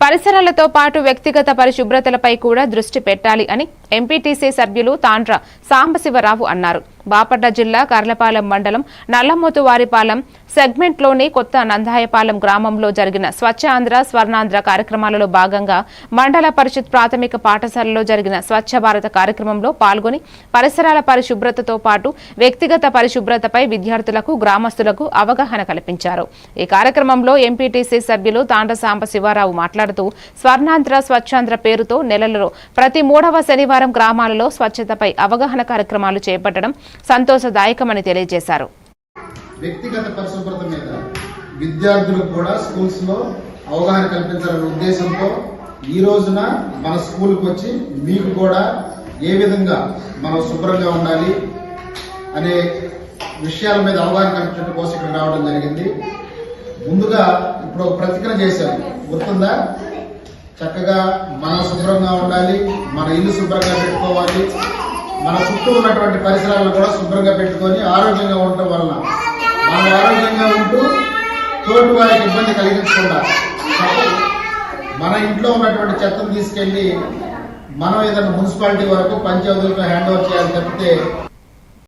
పరిసరాలతో పాటు వ్యక్తిగత పరిశుభ్రతలపై కూడా దృష్టి పెట్టాలి అని ఎంపీటీసీ సభ్యులు తాండ్ర సాంబశివరావు అన్నారు. బాపట్ల జిల్లా కర్లపాలెం మండలం నల్లమోతువారిపాలెం సెగ్మెంట్లోని కొత్త నందాయపాలెం గ్రామంలో జరిగిన స్వచ్ఛ ఆంధ్ర స్వర్ణాంధ్ర కార్యక్రమాలలో భాగంగా మండల పరిషత్ ప్రాథమిక పాఠశాలలో జరిగిన స్వచ్ఛ భారత కార్యక్రమంలో పాల్గొని పరిసరాల పరిశుభ్రతతో పాటు వ్యక్తిగత పరిశుభ్రతపై విద్యార్థులకు గ్రామస్తులకు అవగాహన కల్పించారు. ఈ కార్యక్రమంలో ఎంపీటీసీ సభ్యులు తాండ్ర సాంబశివారావు మాట్లాడుతూ స్వర్ణాంధ్ర స్వచ్ఛాంధ్ర పేరుతో నెలలలో ప్రతి మూడవ శనివారం గ్రామాలలో స్వచ్ఛతపై అవగాహన కార్యక్రమాలు చేపట్టడం సంతోషదాయకమని తెలియజేశారు. వ్యక్తిగత పరిశుభ్రత మీద విద్యార్థులకు కూడా స్కూల్స్లో అవగాహన కల్పించాలనే ఉద్దేశంతో ఈ రోజున మన స్కూల్కి వచ్చి మీకు కూడా ఏ విధంగా మనం శుభ్రంగా ఉండాలి అనే విషయాల మీద అవగాహన కల్పించడం కోసం ఇక్కడ రావడం జరిగింది. ముందుగా ఇప్పుడు ఒక ప్రతిజ్ఞ చేశాము గుర్తుందా? చక్కగా మనం శుభ్రంగా ఉండాలి మన ఇల్లు శుభ్రంగా పెట్టుకోవాలి మన చుట్టూ ఉన్నటువంటి పరిసరాలను కూడా శుభ్రంగా పెట్టుకొని ఆరోగ్యంగా ఉండటం వలన మనం ఆరోగ్యంగా ఉంటూ తోటి వారికి ఇబ్బంది కలిగించకుండా మన ఇంట్లో ఉన్నటువంటి చెత్తను తీసుకెళ్ళి మనం ఏదైనా మున్సిపాలిటీ వరకు పంచాయతీలకు హ్యాండ్ ఓవర్ చేయాలి తప్పితే